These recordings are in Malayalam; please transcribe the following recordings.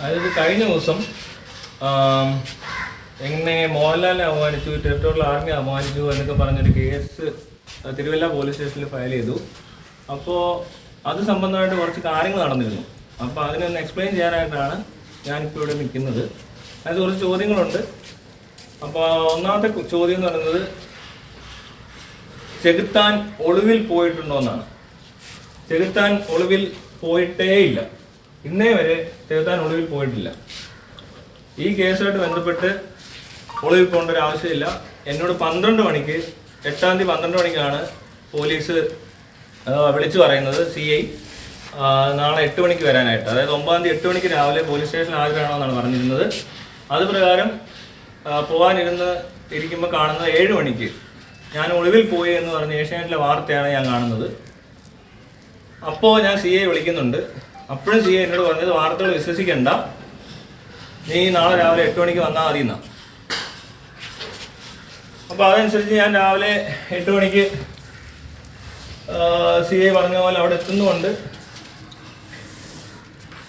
അതായത് കഴിഞ്ഞ ദിവസം എങ്ങനെ മോഹൻലാലിനെ അപമാനിച്ചു ടെറിട്ടോറിയൽ ആർമി അപമാനിച്ചു എന്നൊക്കെ പറഞ്ഞൊരു കേസ് തിരുവല്ല പോലീസ് സ്റ്റേഷനിൽ ഫയൽ ചെയ്തു. അപ്പോൾ അത് സംബന്ധമായിട്ട് കുറച്ച് കാര്യങ്ങൾ നടന്നിരുന്നു. അപ്പോൾ അതിനൊന്ന് എക്സ്പ്ലെയിൻ ചെയ്യാനായിട്ടാണ് ഞാനിപ്പോൾ ഇവിടെ നിൽക്കുന്നത്. അതിന് കുറച്ച് ചോദ്യങ്ങളുണ്ട്. അപ്പോൾ ഒന്നാമത്തെ ചോദ്യം എന്ന് പറയുന്നത് ചെകുത്താൻ ഒളിവിൽ പോയിട്ടുണ്ടോ എന്നാണ്. ചെകുത്താൻ ഒളിവിൽ പോയിട്ടേ ഇല്ല. ഇന്നേ വരെ ചെകുത്താൻ ഒളിവിൽ പോയിട്ടില്ല. ഈ കേസുമായിട്ട് ബന്ധപ്പെട്ട് ഒളിവിൽ പോകേണ്ട ഒരു ആവശ്യമില്ല. എന്നോട് പന്ത്രണ്ട് മണിക്ക് എട്ടാം തീയതി പന്ത്രണ്ട് മണിക്കാണ് പോലീസ് വിളിച്ചു പറയുന്നത് സി ഐ. നാളെ എട്ട് മണിക്ക് വരാനായിട്ട്. അതായത് ഒമ്പതാം തീയതി എട്ട് മണിക്ക് രാവിലെ പോലീസ് സ്റ്റേഷനിൽ ഹാജരാണോന്നാണ് പറഞ്ഞിരുന്നത്. അത് പ്രകാരം പോകാനിരുന്ന് ഇരിക്കുമ്പോൾ കാണുന്നത് ഏഴ് മണിക്ക്. ഞാൻ ഒളിവിൽ പോയി എന്ന് പറഞ്ഞ ഏഷ്യാനെറ്റിലെ വാർത്തയാണ് ഞാൻ കാണുന്നത്. അപ്പോൾ ഞാൻ സി ഐ വിളിക്കുന്നുണ്ട്. അപ്പോഴും ഐ എന്നോട് പറഞ്ഞത് വാർത്തകൾ വിശ്വസിക്കണ്ട. നീ നാളെ രാവിലെ എട്ട് മണിക്ക് വന്നാൽ മതി എന്നാ അപ്പോൾ അതനുസരിച്ച് ഞാൻ രാവിലെ എട്ട് മണിക്ക് സി ഐ പറഞ്ഞ പോലെ അവിടെ എത്തുന്നുമുണ്ട്.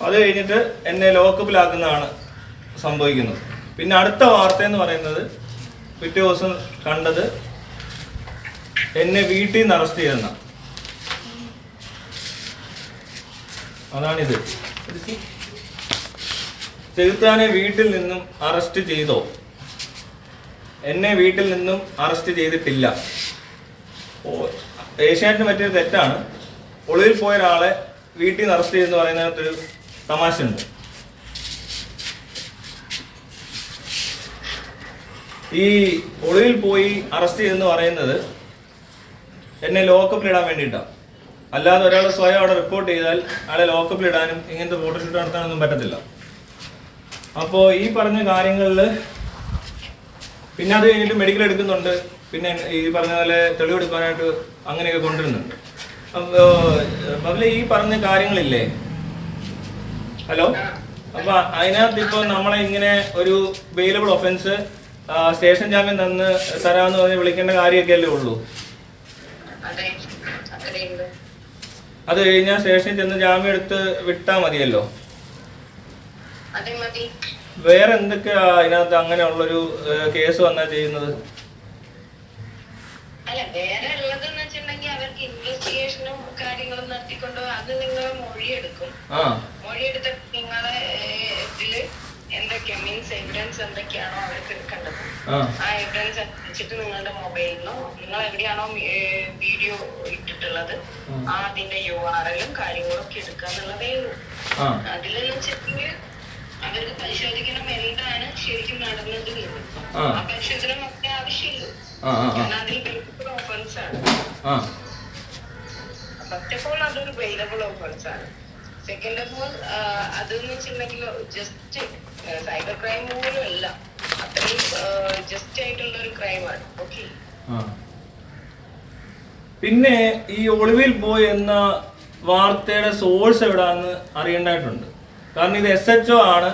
അത് കഴിഞ്ഞിട്ട് എന്നെ ലോക്കപ്പിലാക്കുന്നതാണ് സംഭവിക്കുന്നത്. പിന്നെ അടുത്ത വാർത്ത എന്ന് പറയുന്നത് പിറ്റേ ദിവസം കണ്ടത് എന്നെ വീട്ടിൽ നിന്ന് അറസ്റ്റ് ചെയ്തെന്ന. അതാണിത്. ചെകുത്താനെ വീട്ടിൽ നിന്നും അറസ്റ്റ് ചെയ്തോ? എന്നെ വീട്ടിൽ നിന്നും അറസ്റ്റ് ചെയ്തിട്ടില്ല. ഓ ഏഷ്യാനെറ്റിന് പറ്റിയ തെറ്റാണ്. ഒളിവിൽ പോയ ഒരാളെ വീട്ടിൽ നിന്ന് അറസ്റ്റ് ചെയ്തെന്ന് പറയുന്നതിനകത്തൊരു തമാശയുണ്ട്. ഈ ഒളിവിൽ പോയി അറസ്റ്റ് ചെയ്തെന്ന് പറയുന്നത് എന്നെ ലോക്കപ്പിലിടാൻ വേണ്ടിയിട്ടാണ്. അല്ലാതെ ഒരാൾ സ്വയം അവിടെ റിപ്പോർട്ട് ചെയ്താൽ ആളെ ലോക്കപ്പിൽ ഇടാനും ഇങ്ങനത്തെ ഫോട്ടോഷൂട്ട് നടത്താനൊന്നും പറ്റത്തില്ല. അപ്പോൾ ഈ പറഞ്ഞ കാര്യങ്ങളിൽ പിന്നെ അത് കഴിഞ്ഞിട്ട് മെഡിക്കൽ എടുക്കുന്നുണ്ട്. പിന്നെ ഈ പറഞ്ഞ പോലെ തെളിവെടുക്കാനായിട്ട് അങ്ങനെയൊക്കെ കൊണ്ടുവരുന്നുണ്ട്. അപ്പോൾ ബബിലെ ഈ പറഞ്ഞ കാര്യങ്ങളില്ലേ? ഹലോ? അപ്പൊ അതിനകത്ത് ഇപ്പോൾ നമ്മളെ ഇങ്ങനെ ഒരു വെയിലബിൾ ഒഫൻസ് സ്റ്റേഷൻ ജാമ്യം തന്ന് തരാമെന്ന് പറഞ്ഞ് വിളിക്കേണ്ട കാര്യമൊക്കെ അല്ലേ ഉള്ളൂ? അതെ കഴിഞ്ഞാൽ സ്റ്റേഷനിൽ ചെന്ന് ജാമ്യം എടുത്ത് വിട്ടാ മതിയല്ലോ. വേറെ എന്തൊക്കെയാ അതിനകത്ത് അങ്ങനെയുള്ളൊരു ഉള്ളൊരു കേസ് വന്നാ ചെയ്യുന്നത്? അല്ല വേറെ ഉള്ളതെന്ന് വെച്ചിട്ടുണ്ടെങ്കിൽ അവർക്ക് ഇൻവെസ്റ്റിഗേഷനും കാര്യങ്ങളും നടത്തിക്കൊണ്ട് അത് നിങ്ങൾ മൊഴിയെടുക്കും. നിങ്ങളെ ഇതിൽ എന്തൊക്കെയാ മീൻസ് എവിഡൻസ് എന്തൊക്കെയാണോ അവർക്ക് ആ ആ എവിഡൻസ് അനുസരിച്ചിട്ട് നിങ്ങളുടെ മൊബൈലിലോ നിങ്ങൾ എവിടെയാണോ വീഡിയോ ഇട്ടിട്ടുള്ളത് ആ. അതിന്റെ യു ആർ എല്ലും കാര്യങ്ങളും ഒക്കെ എടുക്കുക എന്നുള്ളതേ ഉള്ളൂ. അതിലെന്ന് വെച്ചിട്ടുണ്ടെങ്കിൽ അവർക്ക് പരിശോധിക്കണം എന്താണ് ശരിക്കും നടന്നത്. ആ. പരിശോധന ഒക്കെ ആവശ്യമില്ല. കാരണം അതിൽ ഓഫൻസ് ആണ്. ആ. ഫസ്റ്റ് ഓഫ് ഓൾ അതൊരു ബെയിലബിൾ ഓഫൻസ് ആണ്. സെക്കൻഡ് ഓഫ് ഓൾ അതെന്ന് വെച്ചിട്ടുണ്ടെങ്കിൽ ജസ്റ്റ് സൈബർ ക്രൈം പോലും അല്ല. ജസ്റ്റ് ആയിട്ടുള്ള ഒരു. പിന്നെ ഈ ഒളിവിൽ ബോയ് എന്ന വാർത്തയുടെ സോഴ്സ് എവിടാന്ന് അറിയേണ്ടതായിട്ടുണ്ട്. കാരണം ഇത് എസ് എച്ച് ഒ ആണ്.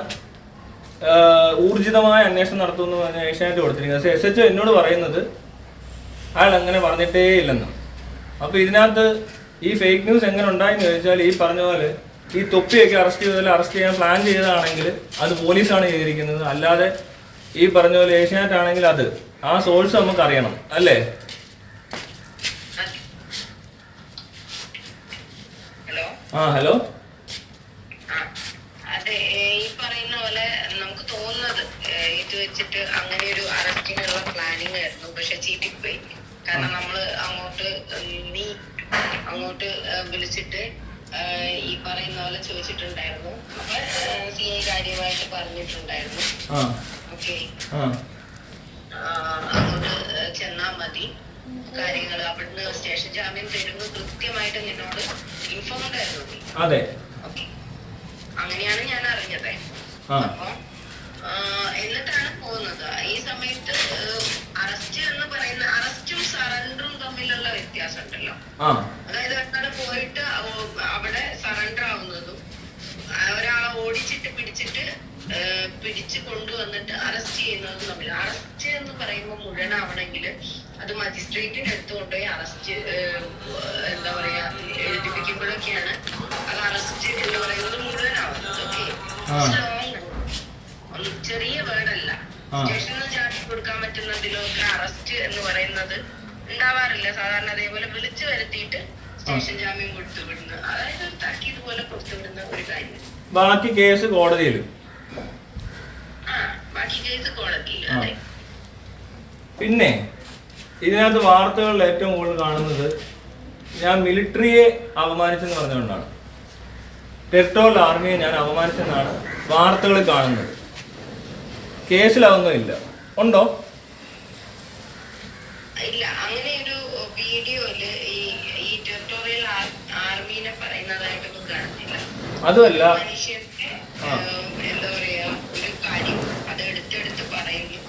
ഊർജിതമായ അന്വേഷണം നടത്തുന്നു ഏഷ്യാനെറ്റ് കൊടുത്തിരിക്കുന്നത്. എസ് എച്ച് ഒ എന്നോട് പറയുന്നത് അയാൾ അങ്ങനെ പറഞ്ഞിട്ടേ ഇല്ലെന്ന്. അപ്പോൾ ഇതിനകത്ത് ഈ ഫേക്ക് ന്യൂസ് എങ്ങനെ ഉണ്ടായെന്ന് ചോദിച്ചാൽ ഈ പറഞ്ഞ പോലെ ഈ തൊപ്പിയൊക്കെ അറസ്റ്റ് ചെയ്തതിൽ അറസ്റ്റ് ചെയ്യാൻ പ്ലാൻ ചെയ്തതാണെങ്കിൽ അത് പോലീസാണ് ചെയ്തിരിക്കുന്നത്. അല്ലാതെ ഈ പറഞ്ഞ പോലെ ഏഷ്യാനെറ്റ് ആണെങ്കിൽ അത്. ആ സോഴ്സ് നമുക്ക് അറിയണം അല്ലേ? ആ ഹലോ? അതെ ഈ പറയുന്ന പോലെ നമുക്ക് തോന്നുന്നത് ഇത് വെച്ചിട്ട് അങ്ങനെ ഒരു അറസ്റ്റിനുള്ള പ്ലാനിങ് ആയിരുന്നു. പക്ഷെ ചീറ്റിപ്പോയി. കാരണം നമ്മൾ അങ്ങോട്ട് നീ അങ്ങോട്ട് വിളിച്ചിട്ട് ഈ പറയുന്ന പോലെ ചോദിച്ചിട്ടുണ്ടായിരുന്നു. അപ്പൊ സി ഐ കാര്യമായിട്ട് പറഞ്ഞിട്ടുണ്ടായിരുന്നു. ഓക്കെ. അങ്ങോട്ട് ചെന്നാ മതി. കാര്യങ്ങൾ അവിടുന്ന് സ്റ്റേഷൻ ജാമ്യം തരുന്നു. കൃത്യമായിട്ട് നിന്നോട് ഇൻഫോംഡ് ആയിരുന്നു അതെ. അങ്ങനെയാണ് ഞാൻ അറിഞ്ഞത്. അപ്പൊ എന്നിട്ടാണ് പോകുന്നത്. ഈ സമയത്ത് അറസ്റ്റ് എന്ന് പറയുന്ന അറസ്റ്റും സറണ്ടറും തമ്മിലുള്ള വ്യത്യാസം ഉണ്ടല്ലോ അതായത് ഒരാൾ പോയിട്ട് അവ- അവിടെ സറണ്ടർ ആവുന്നതും ഒരാളെ ഓടിച്ചിട്ട് പിടിച്ചിട്ട് പിടിച്ചു കൊണ്ടുവന്നിട്ട് അറസ്റ്റ് ചെയ്യുന്നതും തമ്മിൽ. അറസ്റ്റ് എന്ന് പറയുമ്പോൾ മുഴുവനാവണമെങ്കിൽ അത് മജിസ്ട്രേറ്റിന് എടുത്തു കൊണ്ടുപോയി അറസ്റ്റ് എന്താ പറയാ എഴുതിപ്പിക്കുമ്പോഴൊക്കെയാണ് അത് അറസ്റ്റ് എന്ന് പറയുന്നത് മുഴുവനാവുന്നത്. ഓക്കെ ആ. സ്ട്രോങ് ഈ ചെറിയ വേർഡല്ല ആ. സ്റ്റേഷനിൽ ചാർജ് കൊടുക്കാൻ പറ്റുന്നതിലൊക്കെ അറസ്റ്റ് എന്ന് പറയുന്നത് ഉണ്ടാവാറില്ല. സാധാരണ അതേപോലെ വിളിച്ചു വരുത്തിയിട്ട് സ്റ്റേഷൻ ജാമ്യം കൊടുത്തുവിടുന്നു അതായത് താക്കീത് പോലെ കൊടുത്തുവിടുന്ന ഒരു കാര്യം. ബാക്കി കേസ് കോടതിയിലും. ആ ബാക്കി കേസ് കോടതിയിൽ അതെ. പിന്നെ ഇതിനകത്ത് വാർത്തകളിൽ ഏറ്റവും കൂടുതൽ കാണുന്നത് ഞാൻ മിലിറ്ററിയെ അപമാനിച്ചെന്ന് പറഞ്ഞുകൊണ്ടാണ്. ടെറിട്ടോറിയൽ ആർമിയെ ഞാൻ അപമാനിച്ചെന്നാണ് വാർത്തകൾ കാണുന്നത്. കേസിലതൊന്നും ഇല്ല ഉണ്ടോ? ഇല്ല അങ്ങനെ ഒരു വീഡിയോയിൽ ഈ ടെറിട്ടോറിയൽ ആർമീനെ പറയുന്നതായിട്ടൊന്നും കാണുന്നില്ല. അതുമല്ല മനുഷ്യന്റെ ആ. ഏഹ്, എന്താ പറയാ ഒരു കാര്യം അത് എടുത്തെടുത്ത് പറയുന്നു.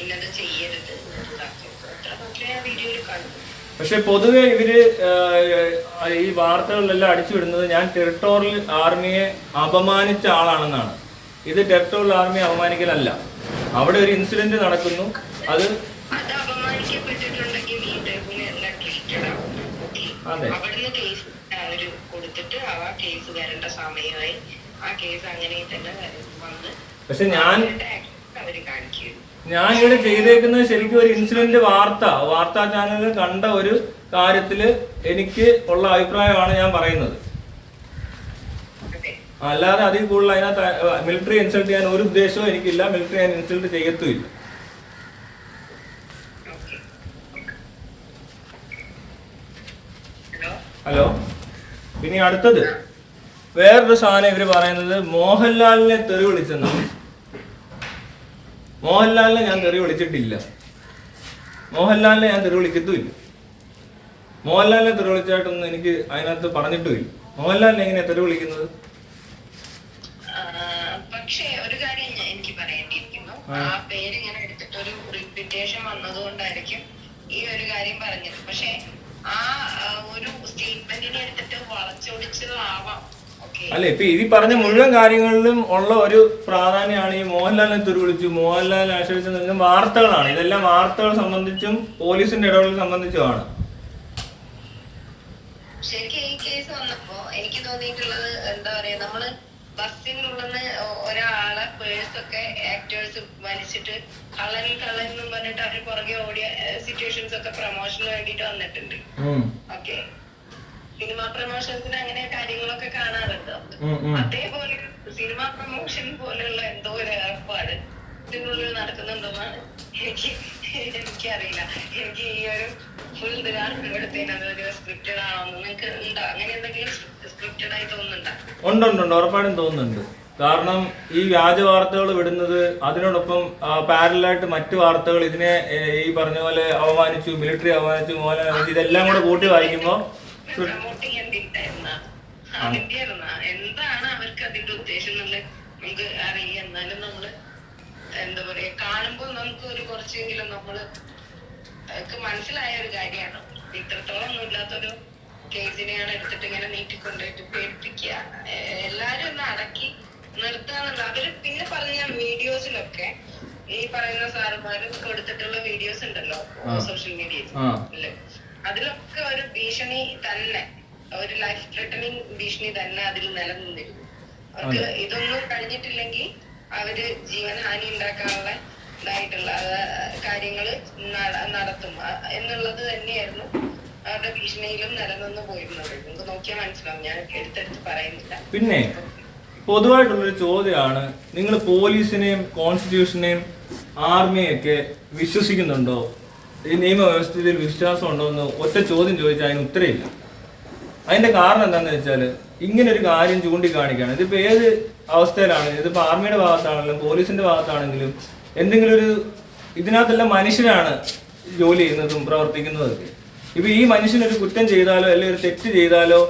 ഇന്നത് ചെയ്യരുത് ഇതാക്കും അത്ര മാത്രമേ ആ വീഡിയോയിൽ കാണുന്നു. പക്ഷെ പൊതുവെ ഇവർ ഈ വാർത്തകളിലെല്ലാം അടിച്ചു വിടുന്നത് ഞാൻ ടെറിട്ടോറിയൽ ആർമിയെ അപമാനിച്ച ആളാണെന്നാണ്. ഇത് ടെറിട്ടോറിയൽ ആർമിയെ അപമാനിക്കലല്ല. അവിടെ ഒരു ഇൻസിഡന്റ് നടക്കുന്നു. അത് അത്. അവിടുന്ന് കേസ് അവർ കൊടുത്തിട്ട് ആ കേസ് വരേണ്ട സമയമായി. ആ കേസ് അങ്ങനെ തന്നെ വരും. വന്ന് പക്ഷെ ഞാൻ ഞാൻ ഇവിടെ ചെയ്തേക്കുന്നത് ശരിക്കും ഒരു ഇൻസിഡന്റ് വാർത്ത വാർത്താ ചാനലിൽ കണ്ട ഒരു കാര്യത്തിൽ എനിക്ക് ഉള്ള അഭിപ്രായമാണ് ഞാൻ പറയുന്നത്. അല്ലാതെ അതിൽ കൂടുതൽ അതിനകത്ത് മിലിറ്ററി ഇൻസൾട്ട് ചെയ്യാൻ ഒരു ഉദ്ദേശവും എനിക്കില്ല. മിലിറ്ററി ഞാൻ ഇൻസൾട്ട് ചെയ്യത്തുമില്ല. ഹലോ? പിന്നെ അടുത്തത്. വേറൊരു സാധനം ഇവർ പറയുന്നത് മോഹൻലാലിനെ തെറി വിളിച്ചെന്നാണ് മോഹൻലാലിനെ ഞാൻ തെറി വിളിച്ചിട്ടില്ല. മോഹൻലാലിനെ ഞാൻ തെറി വിളിക്കത്തുമില്ല. മോഹൻലാലിനെ തെറി വിളിച്ചായിട്ടൊന്നും എനിക്ക് അതിനകത്ത് പറഞ്ഞിട്ടുമില്ല. മോഹൻലാലിനെ എങ്ങനെയാണ് തെറി വിളിക്കുന്നത്? പക്ഷേ ഒരു കാര്യം എനിക്ക് പറയേണ്ടിയിരിക്കുന്നു. ആ. പേര് ഇങ്ങനെ എടുത്തിട്ട് ഒരു റിപ്പിറ്റേഷൻ വന്നതുകൊണ്ടായിരിക്കും ഈ ഒരു കാര്യം പറഞ്ഞത്. പക്ഷെ ആ ഒരു സ്റ്റേറ്റ്മെന്റിനെ എടുത്തിട്ട് വളച്ചൊടിച്ചതാവാം. അല്ല ഇപ്പൊ ഈ പറഞ്ഞ മുഴുവൻ കാര്യങ്ങളിലും ഉള്ള ഒരു പ്രാധാന്യമാണ് ഈ മോഹൻലാലിനെ തുരുവിളിച്ചു വിളിച്ചു. മോഹൻലാലിനെ ആശ്രയിച്ചു വാർത്തകളാണ്. ഇതെല്ലാം വാർത്തകൾ സംബന്ധിച്ചും പോലീസിന്റെ ഇടപെടൽ സംബന്ധിച്ചുമാണ്. ശരിക്കും ഈ കേസ് വന്നപ്പോ എനിക്ക് തോന്നിയിട്ടുള്ളത് എന്താ പറയാ നമ്മൾ ബസ്സിനുള്ളിന്ന് ഒരാളെ പേഴ്സ് ഒക്കെ ആക്ടേഴ്സ് വലിച്ചിട്ട് കള്ളൻ കള്ളൻ എന്നും പറഞ്ഞിട്ട് അവർ പുറകെ ഓടിയ സിറ്റുവേഷൻസ് ഒക്കെ പ്രൊമോഷന് വേണ്ടിട്ട് വന്നിട്ടുണ്ട്. ഓക്കെ സിനിമ പ്രൊമോഷൻസിന് അങ്ങനെ കാര്യങ്ങളൊക്കെ കാണാറുണ്ട്. അതേപോലെ സിനിമ പ്രൊമോഷൻ പോലെയുള്ള എന്തോ ഒരു ഏർപ്പാട് ഇതിനുള്ളിൽ നടക്കുന്നുണ്ടെന്നാണ് എനിക്ക് എനിക്കറിയില്ല. എനിക്ക് ഈ ഒരു ഫുൾ സ്ക്രിപ്റ്റഡ് ആണോ നിങ്ങൾക്ക് ഉണ്ടോ? അങ്ങനെ എന്തെങ്കിലും സ്ക്രിപ്റ്റഡ് ആയി തോന്നുന്നുണ്ടോ? ഉണ്ട് ഉണ്ട് ഉണ്ട്. ഉറപ്പായിട്ടും തോന്നുന്നുണ്ട്. കാരണം ഈ വ്യാജ വാർത്തകൾ വിടുന്നത് അതിനോടൊപ്പം പാരലായിട്ട് മറ്റു വാർത്തകൾ ഇതിനെ ഈ പറഞ്ഞ പോലെ അവമാനിച്ചു മിലിറ്ററി അവമാനിച്ചു മോഹൻലാൽ ഇതെല്ലാം കൂടെ കൂട്ടി വായിക്കുമ്പോൾ ആയിരുന്ന എന്താണ് അവർക്ക് അതിന്റെ ഉദ്ദേശം നമുക്ക് അറിയാം എന്നാലും നമ്മൾ എന്താ പറയാ കാണുമ്പോൾ നമുക്ക് ഒരു കുറച്ചെങ്കിലും നമ്മൾ മനസ്സിലായ ഒരു കാര്യമാണ്. ഇത്രത്തോളം ഒന്നും ഇല്ലാത്തൊരു കേസിനെയാണ് എടുത്തിട്ട് ഇങ്ങനെ നീട്ടിക്കൊണ്ടുപോയിട്ട് പേടിപ്പിക്കുക. എല്ലാരും ഒന്ന് അടക്കി നിർത്താന്നുള്ള അവർ പിന്നെ പറഞ്ഞ വീഡിയോസിലൊക്കെ ഈ പറയുന്ന സാറുമാര് കൊടുത്തിട്ടുള്ള വീഡിയോസ് ഉണ്ടല്ലോ സോഷ്യൽ മീഡിയയിൽ. അതിലൊക്കെ ഒരു ഭീഷണി തന്നെ ഒരു ലൈഫ് ത്രെട്ടനിങ് ഭീഷണി തന്നെ അതിൽ നിലനിന്നിരുന്നു. അവർക്ക് ഇതൊന്നും കഴിഞ്ഞിട്ടില്ലെങ്കിൽ അവർ ജീവനഹാനി ഉണ്ടാക്കാനുള്ള ഇതായിട്ടുള്ള കാര്യങ്ങൾ നടത്തും. എന്നുള്ളത് തന്നെയായിരുന്നു അവരുടെ ഭീഷണിയിലും നിലനിന്ന് പോയിരുന്നത്. നമുക്ക് നോക്കിയാൽ മനസ്സിലാവും. ഞാൻ എടുത്തെടുത്ത് പറയുന്നില്ല. പിന്നെ പൊതുവായിട്ടുള്ളൊരു ചോദ്യമാണ് നിങ്ങൾ പോലീസിനെയും കോൺസ്റ്റിറ്റ്യൂഷനെയും ആർമിയൊക്കെ വിശ്വസിക്കുന്നുണ്ടോ? ഈ നിയമവ്യവസ്ഥയിൽ വിശ്വാസം ഉണ്ടോ എന്ന് ഒറ്റ ചോദ്യം ചോദിച്ചാൽ അതിന് ഉത്തരയില്ല അതിന്റെ കാരണം എന്താണെന്ന് വെച്ചാൽ ഇങ്ങനെ ഒരു കാര്യം ചൂണ്ടിക്കാണിക്കുകയാണ്. ഇതിപ്പോ ഏത് അവസ്ഥയിലാണ്. ഇതിപ്പോ ആർമിയുടെ ഭാഗത്താണെങ്കിലും പോലീസിന്റെ ഭാഗത്താണെങ്കിലും എന്തെങ്കിലും ഒരു ഇതിനകത്തെല്ലാം മനുഷ്യരാണ് ജോലി ചെയ്യുന്നതും പ്രവർത്തിക്കുന്നതൊക്കെ. ഇപ്പൊ ഈ മനുഷ്യനൊരു കുറ്റം ചെയ്താലോ അല്ലെങ്കിൽ ഒരു തെറ്റ് ചെയ്താലോ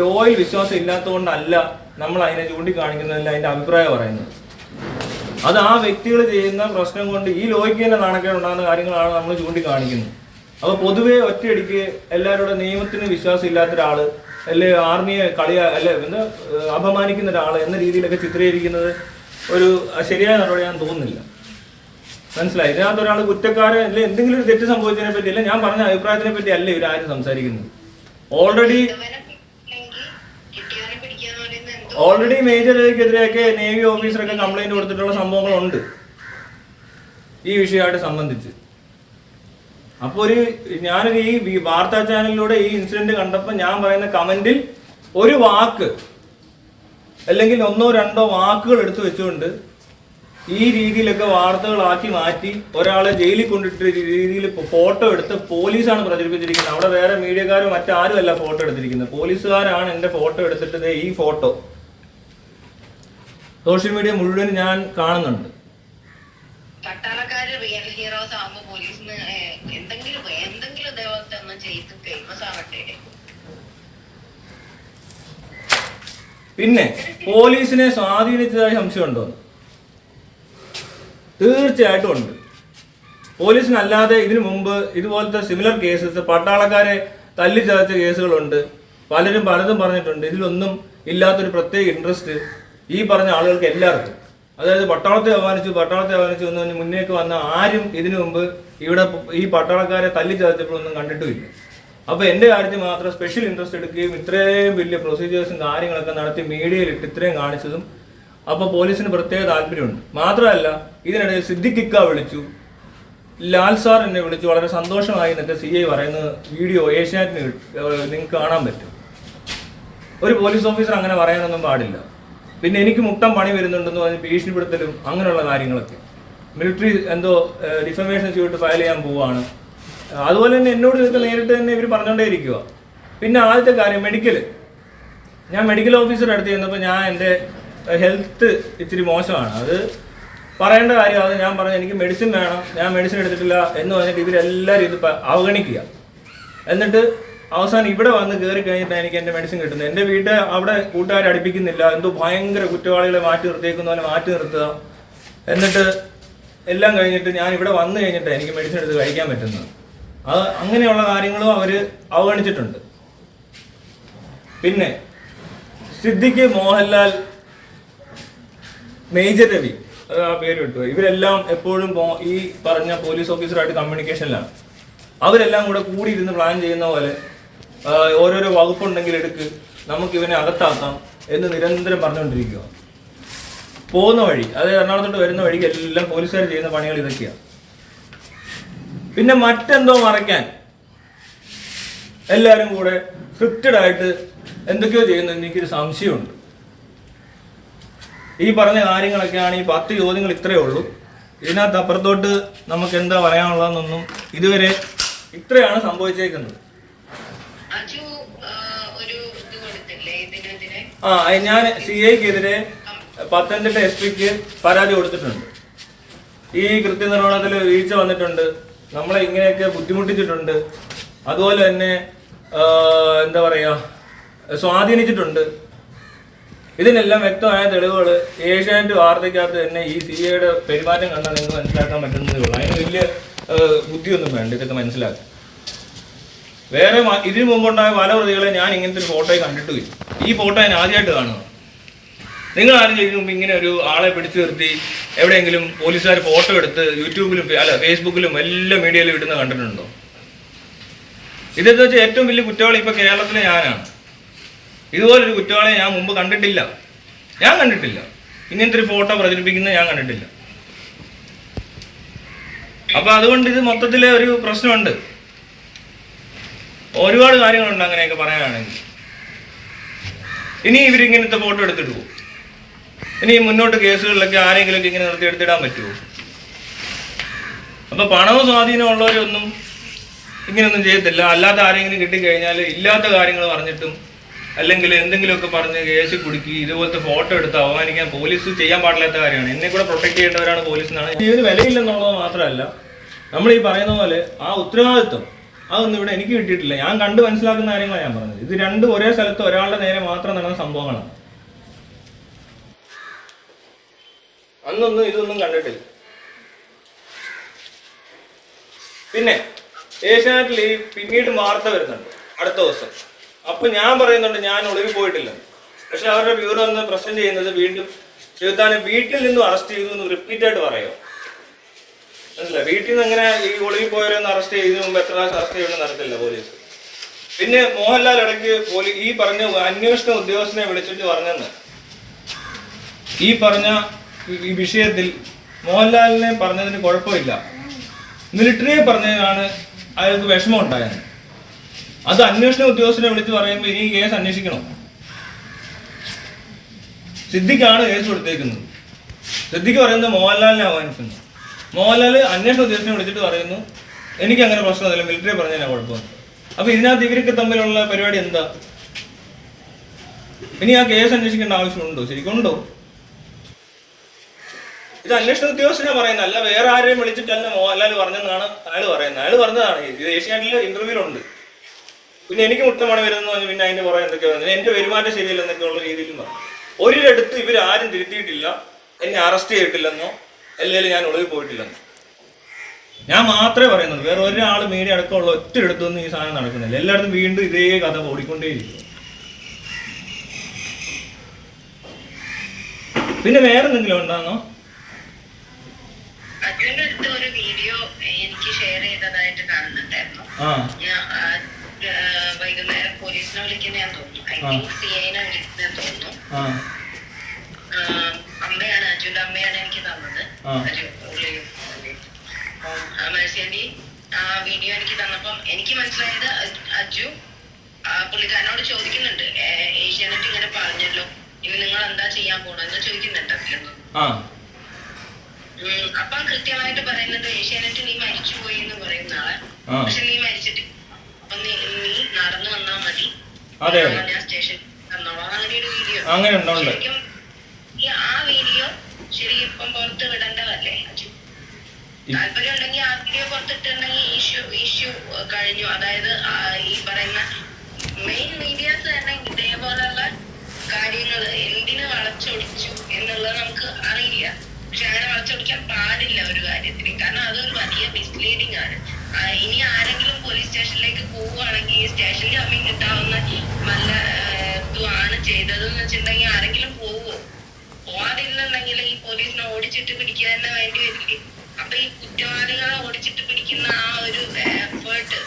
ലോയിൽ വിശ്വാസം ഇല്ലാത്തതുകൊണ്ടല്ല നമ്മൾ അതിനെ ചൂണ്ടിക്കാണിക്കുന്നതല്ല അതിന്റെ അഭിപ്രായം പറയുന്നത്. അത് ആ വ്യക്തികൾ ചെയ്യുന്ന പ്രശ്നം കൊണ്ട് ഈ ലോയ്ക്ക് തന്നെ നാണക്കേട് ഉണ്ടാകുന്ന കാര്യങ്ങളാണ് നമ്മൾ ചൂണ്ടിക്കാണിക്കുന്നത്. അപ്പൊ പൊതുവെ ഒറ്റയടിക്ക് എല്ലാവരുടെ നിയമത്തിന് വിശ്വാസം ഇല്ലാത്ത ഒരാൾ അല്ലെ ആർമിയെ കളിയ അല്ലെ എന്താ അപമാനിക്കുന്ന ഒരാൾ എന്ന രീതിയിലൊക്കെ ചിത്രീകരിക്കുന്നത് ഒരു ശരിയായ നടപടിയാണെന്ന് തോന്നുന്നില്ല. മനസ്സിലായി? ഇതിനകത്ത് ഒരാൾ കുറ്റക്കാരൻ അല്ലെ എന്തെങ്കിലും ഒരു തെറ്റ് സംഭവിച്ചതിനെ പറ്റി അല്ലെ ഞാൻ പറഞ്ഞ അഭിപ്രായത്തിനെ പറ്റി അല്ല ഇവരാരും സംസാരിക്കുന്നത്? ഓൾറെഡി ഓൾറെഡി മേജർ രവിക്കെതിരെയൊക്കെ നേവി ഓഫീസറൊക്കെ കംപ്ലൈന്റ് കൊടുത്തിട്ടുള്ള സംഭവങ്ങളുണ്ട്. ഈ വിഷയമായിട്ട് സംബന്ധിച്ച്. അപ്പോൾ ഒരു ഞാനൊരു ഈ വാർത്താ ചാനലിലൂടെ ഈ ഇൻസിഡന്റ് കണ്ടപ്പോൾ ഞാൻ പറയുന്ന കമന്റിൽ ഒരു വാക്ക് അല്ലെങ്കിൽ ഒന്നോ രണ്ടോ വാക്കുകൾ എടുത്തു വെച്ചുകൊണ്ട് ഈ രീതിയിലൊക്കെ വാർത്തകളാക്കി മാറ്റി ഒരാളെ ജയിലിൽ കൊണ്ടിട്ട് രീതിയിൽ ഫോട്ടോ എടുത്ത് പോലീസാണ് പ്രചരിപ്പിച്ചിരിക്കുന്നത്. അവിടെ വേറെ മീഡിയക്കാരും മറ്റാരും അല്ല ഫോട്ടോ എടുത്തിരിക്കുന്നത്. പോലീസുകാരാണ് എന്റെ ഫോട്ടോ എടുത്തിട്ട് ഈ ഫോട്ടോ സോഷ്യൽ മീഡിയ മുഴുവൻ ഞാൻ കാണുന്നുണ്ട്. പട്ടാളക്കാര് റിയൽ ഹീറോസ് ആകുമ്പോ പോലീസിന് എന്തെങ്കിലും എന്തെങ്കിലും ഇതേപോലത്തെ ഒന്ന് ചെയ്ത് ഫേമസ് ആവട്ടെ. പിന്നെ പോലീസിനെ സ്വാധീനിച്ചതായി സംശയമുണ്ടോ തീർച്ചയായിട്ടും ഉണ്ട്. പോലീസിനല്ലാതെ ഇതിനു മുമ്പ് ഇതുപോലത്തെ സിമിലർ കേസസ് പട്ടാളക്കാരെ തല്ലി ചതച്ച കേസുകളുണ്ട്. പലരും പലതും പറഞ്ഞിട്ടുണ്ട്. ഇതിലൊന്നും ഇല്ലാത്തൊരു പ്രത്യേക ഇൻട്രസ്റ്റ് ഈ പറഞ്ഞ ആളുകൾക്ക് എല്ലാവർക്കും. അതായത് പട്ടാളത്തെ അപമാനിച്ചു പട്ടാളത്തെ അപമാനിച്ചു എന്ന് മുന്നേക്ക് വന്ന ആരും ഇതിനു മുമ്പ് ഇവിടെ ഈ പട്ടാളക്കാരെ തല്ലി ചതച്ചപ്പോഴൊന്നും കണ്ടിട്ടുമില്ല. അപ്പൊ എന്റെ കാര്യത്തിൽ മാത്രം സ്പെഷ്യൽ ഇൻട്രസ്റ്റ് എടുക്കുകയും ഇത്രയും വലിയ പ്രൊസീജിയേഴ്സും കാര്യങ്ങളൊക്കെ നടത്തി മീഡിയയിൽ ഇട്ട് ഇത്രയും കാണിച്ചതും അപ്പൊ പോലീസിന് പ്രത്യേക താല്പര്യമുണ്ട്. മാത്രമല്ല ഇതിനിടയിൽ സിദ്ദിഖിക്ക വിളിച്ചു. ലാൽ സാർ എന്നെ വിളിച്ചു. വളരെ സന്തോഷമായി എന്നൊക്കെ സി ഐ പറയുന്ന വീഡിയോ ഏഷ്യാനെറ്റിന് നിങ്ങൾക്ക് കാണാൻ പറ്റും. ഒരു പോലീസ് ഓഫീസർ അങ്ങനെ പറയാനൊന്നും പാടില്ല. പിന്നെ എനിക്ക് മുട്ടം പണി വരുന്നുണ്ടെന്ന് പറഞ്ഞ് ഭീഷണിപ്പെടുത്തലും അങ്ങനെയുള്ള കാര്യങ്ങളൊക്കെ. മിലിറ്ററി എന്തോ ഡിഫമേഷൻ ചെയ്തിട്ട് ഫയൽ ചെയ്യാൻ പോവുകയാണ് അതുപോലെ തന്നെ എന്നോട് ഇതൊക്കെ നേരിട്ട് തന്നെ ഇവർ പറഞ്ഞുകൊണ്ടേ ഇരിക്കുക പിന്നെ ആദ്യത്തെ കാര്യം മെഡിക്കൽ ഞാൻ മെഡിക്കൽ ഓഫീസറുടെ അടുത്ത് ചെന്നപ്പോൾ ഞാൻ എന്റെ ഹെൽത്ത് ഇത്തിരി മോശമാണ്. അത് പറയേണ്ട കാര്യം അത് ഞാൻ പറഞ്ഞു എനിക്ക് മെഡിസിൻ വേണം. ഞാൻ മെഡിസിൻ എടുത്തിട്ടില്ല എന്ന് പറഞ്ഞിട്ട് ഇവരെല്ലാവരും ഇത് അവഗണിക്കുക. എന്നിട്ട് അവസാനം ഇവിടെ വന്ന് കയറി കഴിഞ്ഞിട്ടാണ് എനിക്ക് എന്റെ മെഡിസിൻ കിട്ടുന്നത്. എന്റെ വീട്ടിൽ അവിടെ കൂട്ടുകാരെ അടുപ്പിക്കുന്നില്ല. എന്തോ ഭയങ്കര കുറ്റവാളികളെ മാറ്റി നിർത്തിയേക്കുന്ന പോലെ മാറ്റി നിർത്തുക. എന്നിട്ട് എല്ലാം കഴിഞ്ഞിട്ട് ഞാൻ ഇവിടെ വന്നു കഴിഞ്ഞിട്ട് എനിക്ക് മെഡിസിൻ എടുത്ത് കഴിക്കാൻ പറ്റുന്നത്. അത് അങ്ങനെയുള്ള കാര്യങ്ങളും അവർ അവഗണിച്ചിട്ടുണ്ട്. പിന്നെ സിദ്ധിക്ക് മോഹൻലാൽ മേജർ രവി അത് ആ പേര് വിട്ടു ഇവരെല്ലാം എപ്പോഴും ഈ പറഞ്ഞ പോലീസ് ഓഫീസറായിട്ട് കമ്മ്യൂണിക്കേഷനിലാണ് അവരെല്ലാം കൂടെ കൂടി ഇരുന്ന് പ്ലാൻ ചെയ്യുന്ന പോലെ ഓരോരോ വകുപ്പുണ്ടെങ്കിൽ എടുക്ക്. നമുക്ക് ഇവനെ അകത്താക്കാം എന്ന് നിരന്തരം പറഞ്ഞുകൊണ്ടിരിക്കുക പോകുന്ന വഴി അത് എറണാകുളത്തോട്ട് വരുന്ന വഴിക്ക് എല്ലാം പോലീസുകാർ ചെയ്യുന്ന പണികൾ ഇതൊക്കെയാണ് പിന്നെ മറ്റെന്തോ മറയ്ക്കാൻ എല്ലാവരും കൂടെ സ്ക്രിപ്റ്റഡ് ആയിട്ട് എന്തൊക്കെയോ ചെയ്യുന്നു എനിക്കൊരു സംശയമുണ്ട്. ഈ പറഞ്ഞ കാര്യങ്ങളൊക്കെയാണ് ഈ പത്ത് ചോദ്യങ്ങൾ ഇത്രയേ ഉള്ളൂ. ഇതിനകത്ത് അപ്പുറത്തോട്ട് നമുക്ക് എന്താ പറയാനുള്ളതെന്നൊന്നും ഇതുവരെ ഇത്രയാണ് സംഭവിച്ചേക്കുന്നത്. ആ, ഞാൻ സി ഐക്കെതിരെ പത്തനംതിട്ട എസ് പിക്ക് പരാതി കൊടുത്തിട്ടുണ്ട്. ഈ കൃത്യനിർവഹണത്തിൽ വീഴ്ച വന്നിട്ടുണ്ട്. നമ്മളെ ഇങ്ങനെയൊക്കെ ബുദ്ധിമുട്ടിച്ചിട്ടുണ്ട്. അതുപോലെ തന്നെ എന്താ പറയുക സ്വാധീനിച്ചിട്ടുണ്ട്. ഇതിനെല്ലാം വ്യക്തമായ തെളിവുകൾ ഏഷ്യാനെറ്റ് വാർത്തയ്ക്കകത്ത് തന്നെ ഈ സി എയുടെ പെരുമാറ്റം കണ്ടാൽ നിങ്ങൾക്ക് മനസ്സിലാക്കാൻ പറ്റുന്നതേ ഉള്ളൂ. അതിന് വലിയ ബുദ്ധിയൊന്നും വേണ്ട. ഇതൊക്കെ മനസ്സിലാക്കാൻ വേറെ ഇതിനു മുമ്പുണ്ടായ പല പ്രതികളെ ഞാൻ ഇങ്ങനത്തെ ഒരു ഫോട്ടോയിൽ കണ്ടിട്ടുമില്ല ഈ ഫോട്ടോ ഞാൻ ആദ്യമായിട്ട് കാണുക നിങ്ങൾ ആരും മുമ്പ് ഇങ്ങനെ ഒരു ആളെ പിടിച്ചു നിർത്തി എവിടെയെങ്കിലും പോലീസുകാർ ഫോട്ടോ എടുത്ത് യൂട്യൂബിലും അല്ല ഫേസ്ബുക്കിലും എല്ലാ മീഡിയയിലും ഇടുന്ന കണ്ടിട്ടുണ്ടോ? ഇതെന്ന് വെച്ചാൽ ഏറ്റവും വലിയ കുറ്റവാളി ഇപ്പൊ കേരളത്തിലെ ഞാനാണ്. ഇതുപോലൊരു കുറ്റവാളിയെ ഞാൻ മുമ്പ് കണ്ടിട്ടില്ല. ഞാൻ കണ്ടിട്ടില്ല. ഇങ്ങനത്തെ ഒരു ഫോട്ടോ പ്രചരിപ്പിക്കുന്നത് ഞാൻ കണ്ടിട്ടില്ല. അപ്പൊ അതുകൊണ്ട് ഇത് മൊത്തത്തിലെ ഒരു പ്രശ്നമുണ്ട്. ഒരുപാട് കാര്യങ്ങളുണ്ട് അങ്ങനെയൊക്കെ പറയാനാണെങ്കിൽ. ഇനി ഇവരിങ്ങനത്തെ ഫോട്ടോ എടുത്തിട്ടു പോകും ഇനി മുന്നോട്ട് കേസുകളിലൊക്കെ ആരെങ്കിലുമൊക്കെ ഇങ്ങനെ നിർത്തി എടുത്തിടാൻ പറ്റുമോ? അപ്പൊ പണവും സ്വാധീനം ഉള്ളവരൊന്നും ഇങ്ങനെയൊന്നും ചെയ്യത്തില്ല. അല്ലാത്ത ആരെങ്കിലും കിട്ടിക്കഴിഞ്ഞാൽ ഇല്ലാത്ത കാര്യങ്ങൾ പറഞ്ഞിട്ടും അല്ലെങ്കിൽ എന്തെങ്കിലുമൊക്കെ പറഞ്ഞ് കേസ് കുടുക്കി ഇതുപോലത്തെ ഫോട്ടോ എടുത്ത് അവമാനിക്കാൻ പോലീസ് ചെയ്യാൻ പാടില്ലാത്ത കാര്യമാണ്. എന്നെ കൂടെ പ്രൊട്ടക്ട് ചെയ്യേണ്ടവരാണ് പോലീസ് എന്നാണ് ഇതിന് വിലയില്ലെന്നുള്ളത് മാത്രമല്ല നമ്മൾ ഈ പറയുന്ന പോലെ ആ ഉത്തരവാദിത്വം അതൊന്നും ഇവിടെ എനിക്ക് കിട്ടിയിട്ടില്ല. ഞാൻ കണ്ട് മനസ്സിലാക്കുന്ന കാര്യങ്ങളാണ് ഞാൻ പറഞ്ഞത്. ഇത് രണ്ടും ഒരേ സ്ഥലത്ത് ഒരാളുടെ നേരെ മാത്രം നടന്ന സംഭവങ്ങളാണ് അന്നൊന്നും ഇതൊന്നും കണ്ടിട്ടില്ല. പിന്നെ ഏഷ്യാനെറ്റിൽ പിന്നീട് വാർത്ത വരുന്നുണ്ട് അടുത്ത ദിവസം. അപ്പൊ ഞാൻ പറയുന്നുണ്ട് ഞാൻ ഒളിവിൽ പോയിട്ടില്ല. പക്ഷെ അവരുടെ ബ്യൂറോ ഒന്ന് പ്രസന്റ് ചെയ്യുന്നത് വീണ്ടും ചെറുത്താനെ വീട്ടിൽ നിന്നും അറസ്റ്റ് ചെയ്തു എന്ന് റിപ്പീറ്റ് ആയിട്ട് പറയോ വീട്ടിൽ നിന്ന് അങ്ങനെ ഈ ഒളിവിൽ പോയവരൊന്നും അറസ്റ്റ് ചെയ്തതിനു മുമ്പ് എത്ര പ്രാവശ്യം അറസ്റ്റ് ചെയ്യണമെന്ന് നടത്തില്ല പോലീസ്. പിന്നെ മോഹൻലാൽ ഇടയ്ക്ക് പോലീസ് ഈ പറഞ്ഞ അന്വേഷണ ഉദ്യോഗസ്ഥനെ വിളിച്ചിട്ട് പറഞ്ഞെന്ന്. ഈ പറഞ്ഞ ഈ- വിഷയത്തിൽ മോഹൻലാലിനെ പറഞ്ഞതിന് കുഴപ്പമില്ല. മിലിറ്ററിയെ പറഞ്ഞതിനാണ് അയാൾക്ക് വിഷമം ഉണ്ടായത് അത് അന്വേഷണ ഉദ്യോഗസ്ഥനെ വിളിച്ച് പറയുമ്പോൾ ഇനി കേസ് അന്വേഷിക്കണം. സിദ്ദിഖാണ് കേസ് കൊടുത്തേക്കുന്നത്. സിദ്ദിഖ് പറയുന്നത് മോഹൻലാലിനെ അവമാനിക്കുന്നു മോഹൻലാൽ അന്വേഷണ ഉദ്യോഗസ്ഥനെ വിളിച്ചിട്ട് പറയുന്നു എനിക്ക് അങ്ങനെ പ്രശ്നമൊന്നുമില്ല മിലിറ്ററി പറഞ്ഞാൽ കുഴപ്പം അപ്പൊ ഇതിനകത്ത് ഇവരൊക്കെ തമ്മിലുള്ള പരിപാടി എന്താ? ഇനി ആ കേസ് അന്വേഷിക്കേണ്ട ആവശ്യമുണ്ടോ? ശരിക്കും ഉണ്ടോ ഇത് അന്വേഷണ ഉദ്യോഗസ്ഥനെ പറയുന്നത് അല്ല വേറെ ആരെയും വിളിച്ചിട്ടല്ല മോഹൻലാൽ പറഞ്ഞെന്നാണ് അയാൾ പറയുന്നത്. അയാൾ പറഞ്ഞതാണ് ഇത് ഏഷ്യാനെറ്റിലെ ഇന്റർവ്യൂലുണ്ട് പിന്നെ എനിക്ക് മുട്ടമാണ് വരുന്നു പറഞ്ഞു പിന്നെ അതിന്റെ പുറകെ എന്തൊക്കെ പറഞ്ഞു എന്റെ പെരുമാറ്റം ശരിയല്ല എന്നൊക്കെയുള്ള രീതിയിലും പറഞ്ഞു. ഒരിടത്ത് ഇവരാരും തിരുത്തിയിട്ടില്ല എന്നെ അറസ്റ്റ് ചെയ്തിട്ടില്ലെന്നോ അല്ലെങ്കിൽ ഞാൻ ഒളിവിൽ പോയിട്ടില്ല. ഞാൻ മാത്രമേ പറയുന്നത് വേറെ ഒരാൾ മീഡിയ അടക്കമുള്ള ഒറ്റ എടുത്തൊന്നും ഈ സാധനം നടക്കുന്നില്ല. എല്ലായിടത്തും വീണ്ടും ഇതേ കഥ ഓടിക്കൊണ്ടേയിരിക്കും. പിന്നെ വേറെ എന്തെങ്കിലും ഉണ്ടാകുന്നോ അർജുന്റെ അടുത്ത് ഒരു വീഡിയോ എനിക്ക് ഷെയർ ചെയ്തതായിട്ട് കാണുന്നുണ്ടായിരുന്നു. വൈകുന്നേരം പോലീസിനെ ഞാൻ തോന്നുന്നു. ഐ. തിങ്ക് സി ഐനെ വിളിക്കുന്ന തോന്നുന്നു. അമ്മയാണ് എനിക്ക് തന്നത്. ഒരു ഉള്ളി മേഴ്സിയാൻഡി ആ വീഡിയോ എനിക്ക് തന്നപ്പം എനിക്ക് മനസ്സിലായത് അജ്- ആ, പുള്ളിക്കാരനോട് ചോദിക്കുന്നുണ്ട്. ഏഷ്യാനെറ്റ് ഇങ്ങനെ പറഞ്ഞല്ലോ. ഇനി നിങ്ങൾ എന്താ ചെയ്യാൻ പോണെന്ന് ചോദിക്കുന്നുണ്ട് അപ്പം കൃത്യമായിട്ട് പറയുന്നത് ഏഷ്യാനെറ്റ് നീ മരിച്ചു പോയി എന്ന് പറയുന്ന ആളെ. പക്ഷെ നീ മരിച്ചിട്ട് അപ്പൊ നീ നടന്നു വന്നാ മതി. ഞാൻ സ്റ്റേഷൻ അങ്ങനെ ഒരു വീഡിയോ അങ്ങനെ ഉണ്ട്. ശരിക്കും ആ വീഡിയോ ശരി ഇപ്പം പുറത്ത് വിടേണ്ടതല്ലേ? താല്പര്യം ഉണ്ടെങ്കിൽ ആ വീഡിയോ പുറത്തിട്ടുണ്ടെങ്കിൽ ഇഷ്യൂ ഇഷ്യൂ കഴിഞ്ഞു. അതായത് ഈ പറയുന്ന മെയിൻ മീഡിയാസ് തന്നെ ഇതേപോലുള്ള കാര്യങ്ങൾ എന്തിനു വളച്ചൊടിച്ചു എന്നുള്ളത് നമുക്ക് അറിയില്ല. പക്ഷെ അങ്ങനെ വളച്ചൊടിക്കാൻ പാടില്ല ഒരു കാര്യത്തിന്. കാരണം അതൊരു വലിയ മിസ്ലീഡിംഗ് ആണ്. ഇനി ആരെങ്കിലും പോലീസ് സ്റ്റേഷനിലേക്ക് പോവുകയാണെങ്കിൽ സ്റ്റേഷനിൽ അമ്മയും കിട്ടാവുന്ന നല്ല ഇതുമാണ് ചെയ്തതെന്ന് വെച്ചിട്ടുണ്ടെങ്കിൽ ആരെങ്കിലും പോവോ? പോവാതിരുന്നുണ്ടെങ്കിൽ ഈ പോലീസിനെ ഓടിച്ചിട്ട് പിടിക്കുക തന്നെ വേണ്ടി വരില്ലേ അപ്പൊ ഈ കുറ്റവാളികളെ ഓടിച്ചിട്ട് പിടിക്കുന്ന ആ ഒരു എഫേർട്ട്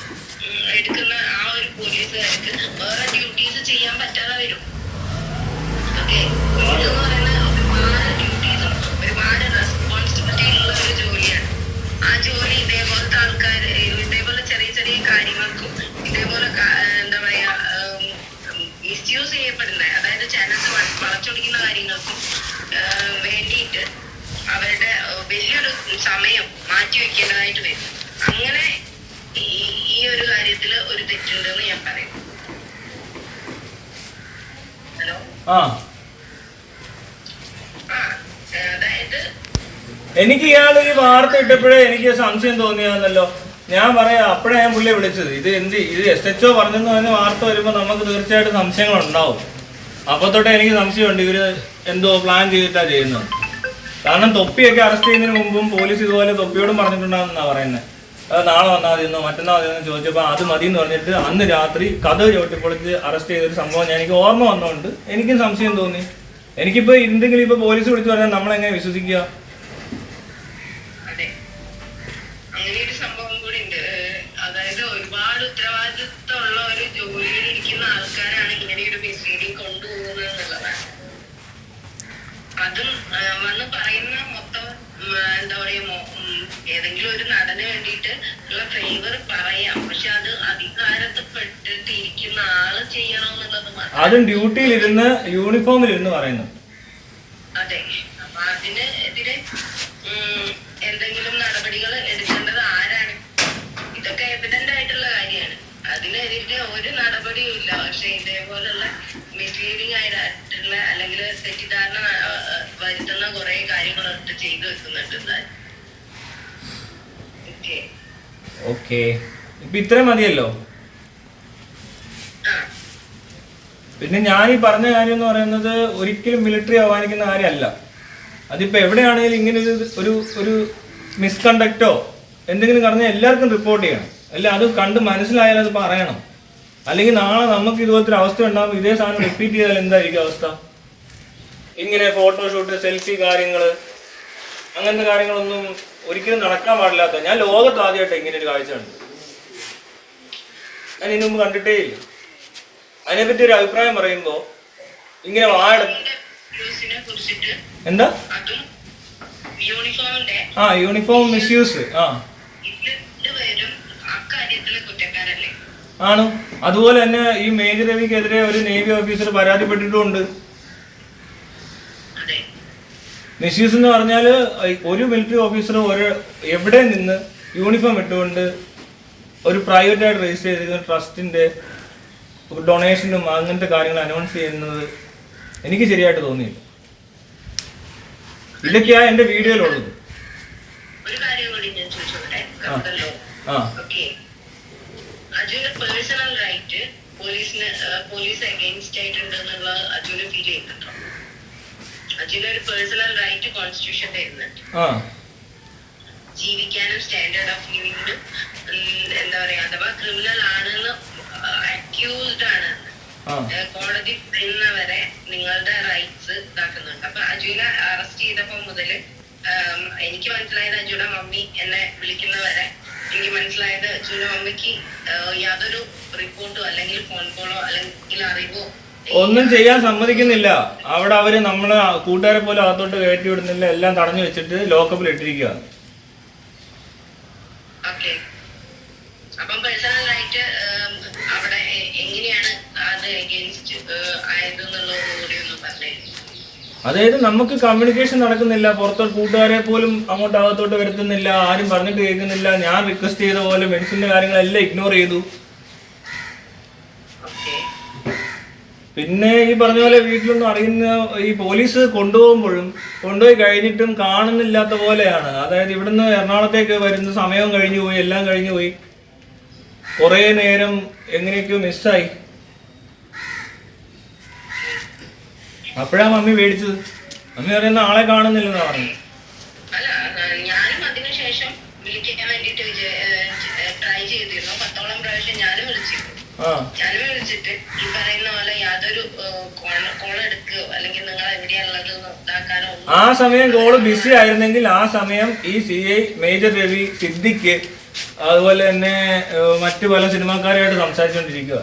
എടുക്കുന്ന ആ ഒരു പോലീസുകാർക്ക് വേറെ ഡ്യൂട്ടീസ് ചെയ്യാൻ പറ്റാതെ വരും. ഓക്കെ എനിക്ക് ഇയാൾ ഈ വാർത്ത ഇട്ടപ്പോഴേ എനിക്ക് സംശയം തോന്നിയാന്നല്ലോ ഞാൻ പറയാം അപ്പോഴേ ഞാൻ പുള്ളിയെ വിളിച്ചത്. ഇത് എന്ത് ഇത് എസ് എച്ച് ഒ പറഞ്ഞെന്ന് പറഞ്ഞ വാർത്ത വരുമ്പോൾ നമുക്ക് തീർച്ചയായിട്ടും സംശയങ്ങൾ ഉണ്ടാവും അപ്പൊ തൊട്ടേ എനിക്ക് സംശയമുണ്ട് ഇവർ എന്തോ പ്ലാൻ ചെയ്തിട്ടാ ചെയ്യുന്നത്. കാരണം തൊപ്പിയൊക്കെ അറസ്റ്റ് ചെയ്യുന്നതിന് മുമ്പും പോലീസ് ഇതുപോലെ തൊപ്പിയോടും പറഞ്ഞിട്ടുണ്ടാകുന്നാ പറയുന്നത് നാളെ വന്നാൽ മതിയെന്നോ മറ്റന്നാൾ മതിയെന്നോ ചോദിച്ചപ്പോൾ അത് മതി എന്ന് പറഞ്ഞിട്ട് അന്ന് രാത്രി കഥ ചവിട്ടിപ്പൊളിച്ച് അറസ്റ്റ് ചെയ്തൊരു സംഭവം ഞാൻ എനിക്ക് ഓർമ്മ വന്നതുകൊണ്ട് എനിക്കും സംശയം തോന്നി. എനിക്കിപ്പോ എന്തെങ്കിലും ഇപ്പൊ പോലീസ് വിളിച്ചു പറഞ്ഞാൽ നമ്മളെങ്ങനെ വിശ്വസിക്കുക? ഒരു ഇരിക്കുന്ന ആൾക്കാരാണ് അതും വന്ന് പറയുന്ന മൊത്തം എന്താ പറയാ മൊ- ഉം, ഏതെങ്കിലും ഒരു നടന് വേണ്ടിയിട്ട് ഉള്ള ഫേവർ പറയാം. പക്ഷെ അത് അധികാരത്തിൽപ്പെട്ടിട്ട് ഇരിക്കുന്ന ആൾ ചെയ്യണം എന്നുള്ളത് അതും ഡ്യൂട്ടിയിലിരുന്ന് യൂണിഫോമിലിരുന്ന് പറയുന്നു. അതെ. അപ്പൊ അതിന് എതിരെ എന്തെങ്കിലും നടപടികൾ എടുക്കേണ്ടത് ആരാണ്? ഇതൊക്കെ എവിഡന്റ് ആയിട്ടുള്ള കാര്യമാണ്. അതിനെതിരെ ഒരു നടപടിയും ഇല്ല. പക്ഷെ ഇതേപോലുള്ള മിസ്ലീഡിങ് ആയിട്ടുള്ള അല്ലെങ്കിൽ തെറ്റിദ്ധാരണ വരുത്തുന്ന കുറെ കാര്യങ്ങളൊക്കെ ചെയ്തു വെക്കുന്നുണ്ട്. ഓക്കെ. ഇപ്പൊ ഇത്രയും മതിയല്ലോ. പിന്നെ ഞാൻ ഈ പറഞ്ഞ കാര്യം എന്ന് പറയുന്നത് ഒരിക്കലും മിലിറ്ററി അവമാനിക്കുന്ന കാര്യമല്ല. അതിപ്പോ എവിടെയാണെങ്കിലും ഇങ്ങനെ ഒരു ഒരു മിസ്കണ്ടക്റ്റോ എന്തെങ്കിലും പറഞ്ഞാൽ എല്ലാവർക്കും റിപ്പോർട്ട് ചെയ്യണം. അല്ല അത് കണ്ട് മനസ്സിലായാലും അത് പറയണം. അല്ലെങ്കിൽ നാളെ നമുക്ക് ഇതുപോലത്തെ അവസ്ഥ ഉണ്ടാകുമ്പോൾ ഇതേ സാധനം റിപ്പീറ്റ് ചെയ്താൽ എന്തായിരിക്കും അവസ്ഥ? ഇങ്ങനെ ഫോട്ടോഷൂട്ട് സെൽഫി കാര്യങ്ങൾ അങ്ങനത്തെ കാര്യങ്ങളൊന്നും ഒരിക്കലും നടക്കാൻ പാടില്ലാത്ത ഞാൻ ലോകത്ത് ആദ്യമായിട്ട് ഇങ്ങനെ ഒരു കാഴ്ച കണ്ടു. ഞാൻ ഇതിനു മുമ്പ് കണ്ടിട്ടേ ഇല്ല. അതിനെപ്പറ്റി ഒരു അഭിപ്രായം പറയുമ്പോൾ ഇങ്ങനെ കുറിച്ചിട്ട് എന്താ? ആ യൂണിഫോം മിസ്യൂസ് ആ. ആണോ. അതുപോലെ തന്നെ ഈ മേജർ രവിക്കെതിരെ ഒരു നേവി ഓഫീസർ പരാതിപ്പെട്ടിട്ടുമുണ്ട്. മിസ്യൂസ് എന്ന് പറഞ്ഞാൽ ഒരു മിലിറ്ററി ഓഫീസർ ഒരു എവിടെ നിന്ന് യൂണിഫോം ഇട്ടുകൊണ്ട് ഒരു പ്രൈവറ്റ് ആയിട്ട് രജിസ്റ്റർ ചെയ്തിരിക്കുന്ന ട്രസ്റ്റിന്റെ ഡൊണേഷനും അങ്ങനത്തെ കാര്യങ്ങൾ അനൗൺസ് ചെയ്യുന്നത് എനിക്ക് ശരിയായിട്ട് തോന്നിയില്ല. ഇതൊക്കെയാ എന്റെ വീഡിയോയിലുള്ളത്. ഒരു കാര്യം കൂടി ഞാൻ ചോദിച്ചോട്ടെ? അജുവിന്റെ പേഴ്സണൽ റൈറ്റ് പോലീസിന് പോലീസ് അഗേൻസ്റ്റ് ആയിട്ടുണ്ടെന്നുള്ള അജുവിന് ഫീൽ ചെയ്യുന്നുണ്ടോ? അജുവിന് ഒരു പേഴ്സണൽ റൈറ്റ് കോൺസ്റ്റിറ്റ്യൂഷൻ തരുന്നുണ്ട് ജീവിക്കാനും സ്റ്റാൻഡേർഡ് ഓഫ് ലിവിങ്ങിനും എന്താ പറയാ അഥവാ ക്രിമിനൽ ആണെന്ന് അക്യൂസ്ഡ് ആണ്. കോടതി പറയുന്നവരെ നിങ്ങളുടെ റൈറ്റ്സ് ഇതാക്കുന്നുണ്ട്. അപ്പൊ അജുവിനെ അറസ്റ്റ് ചെയ്തപ്പോ മുതൽ എനിക്ക് മനസ്സിലായത് അജുടെ മമ്മി എന്നെ വിളിക്കുന്നവരെ എനിക്ക് മനസ്സിലായത് അജുവിന്റെ മമ്മിക്ക് യാതൊരു റിപ്പോർട്ടോ അല്ലെങ്കിൽ ഫോൺ കോളോ അല്ലെങ്കിൽ അറിവോ ഒന്നും ചെയ്യാൻ സമ്മതിക്കുന്നില്ല. അവിടെ അവർ നമ്മളെ കൂട്ടുകാരെ പോലും അകത്തോട്ട് കയറ്റി വിടുന്നില്ല എല്ലാം തടഞ്ഞു വെച്ചിട്ട് ലോക്കപ്പിൽ ഇട്ടിരിക്കുക അതായത് നമുക്ക് കമ്മ്യൂണിക്കേഷൻ നടക്കുന്നില്ല. പുറത്തോട്ട് കൂട്ടുകാരെ പോലും അങ്ങോട്ട് അകത്തോട്ട് വരുത്തുന്നില്ല. ആരും പറഞ്ഞിട്ട് കേൾക്കുന്നില്ല. ഞാൻ റിക്വസ്റ്റ് ചെയ്ത പോലെ മെഡിസിന്റെ കാര്യങ്ങളെല്ലാം ഇഗ്നോർ ചെയ്തു ഓക്കെ പിന്നെ ഈ പറഞ്ഞ പോലെ വീട്ടിലൊന്നും അറിയുന്ന ഈ പോലീസ് കൊണ്ടുപോകുമ്പോഴും കൊണ്ടുപോയി കഴിഞ്ഞിട്ടും കാണുന്നില്ലാത്ത പോലെയാണ്. അതായത് ഇവിടുന്ന് എറണാകുളത്തേക്ക് വരുന്ന സമയവും കഴിഞ്ഞു പോയി എല്ലാം കഴിഞ്ഞു പോയി. കുറേ നേരം എങ്ങനെയൊക്കെയോ മിസ്സായി. അപ്പോഴാ മമ്മി മേടിച്ചത് മമ്മി പറയുന്ന ആളെ കാണുന്നില്ലെന്നാ പറഞ്ഞു ആ, ഞാനും അതിനുശേഷം വിളിക്കാൻ വേണ്ടിട്ട് ട്രൈ ചെയ്തിരുന്നു. പത്തോളം പ്രാവശ്യം ഞാനും വിളിച്ചിരുന്നു. ആ. ഞാനും വിളിച്ചിട്ട് ഈ പറയുന്ന യാതൊരു കോൾ എടുക്കുകയോ അല്ലെങ്കിൽ നിങ്ങൾ എവിടെയാണുള്ളത് ഇതാക്കാനോ ആ സമയം കോൾ ബിസി ആയിരുന്നെങ്കിൽ ആ സമയം ഈ C I major Ravi Siddique അതുപോലെ തന്നെ മറ്റു പല സിനിമാക്കാരുമായിട്ട് സംസാരിച്ചുകൊണ്ടിരിക്കുക